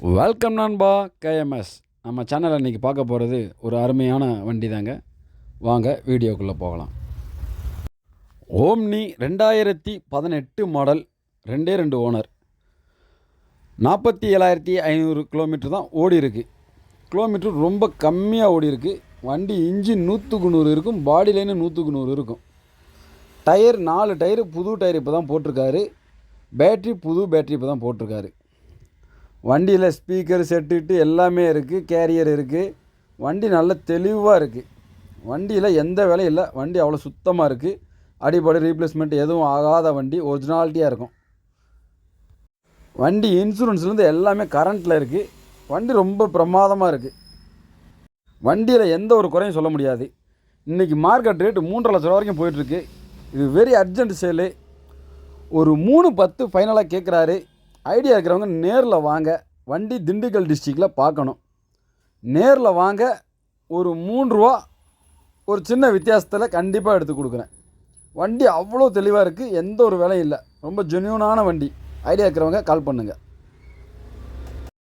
Welcome நண்பா KMS நம்ம சேனலில் இன்றைக்கி பார்க்க போகிறது ஒரு அருமையான வண்டி தாங்க வாங்க வீடியோக்குள்ளே போகலாம். ஓம்னி ரெண்டாயிரத்தி பதினெட்டு மாடல் ரெண்டே ரெண்டு ஓனர் நாற்பத்தி ஏழாயிரத்தி ஐநூறு கிலோமீட்டர் தான் ஓடி இருக்கு கிலோமீட்டர் ரொம்ப கம்மியாக ஓடி வண்டி இன்ஜின் நூற்றுக்கு நூறு இருக்கும் பாடி லைனு நூற்றுக்கு நூறு இருக்கும். டயர் நாலு டயரு புது டயர் இப்போ தான் போட்டிருக்காரு. பேட்ரி புது பேட்ரி இப்போ தான் போட்டிருக்காரு. வண்டியில் ஸ்பீக்கர் செட்டுட்டு எல்லாமே இருக்குது கேரியர் இருக்குது வண்டி நல்ல தெளிவாக இருக்குது வண்டியில் எந்த வேலையும் இல்லை. வண்டி அவ்வளோ சுத்தமாக இருக்குது அடிப்படை ரீப்ளேஸ்மெண்ட் எதுவும் ஆகாத வண்டி ஒரிஜினாலிட்டியாக இருக்கும். வண்டி இன்சூரன்ஸ்லேருந்து எல்லாமே கரண்ட்டில் இருக்குது வண்டி ரொம்ப பிரமாதமாக இருக்குது வண்டியில் எந்த ஒரு குறையும் சொல்ல முடியாது. இன்றைக்கி மார்க்கெட் ரேட்டு மூன்றரை லட்ச ரூபா வரைக்கும் போயிட்டுருக்கு இது வெரி அர்ஜென்ட் சேலு ஒரு மூணு பத்து ஃபைனலாக கேட்குறாரு ஐடியா இருக்கிறவங்க நேரில் வாங்க. வண்டி திண்டுக்கல் டிஸ்ட்ரிக்டில் பார்க்கணும். நேரில் வாங்க ஒரு மூன்றுரூவா ரூபா ஒரு சின்ன வித்தியாசத்தில் கண்டிப்பாக எடுத்து கொடுக்குறேன். வண்டி அவ்வளோ தெளிவாக இருக்குது எந்த ஒரு வேலையும் இல்லை. ரொம்ப ஜென்யூனான வண்டி. ஐடியா இருக்கிறவங்க கால் பண்ணுங்கள்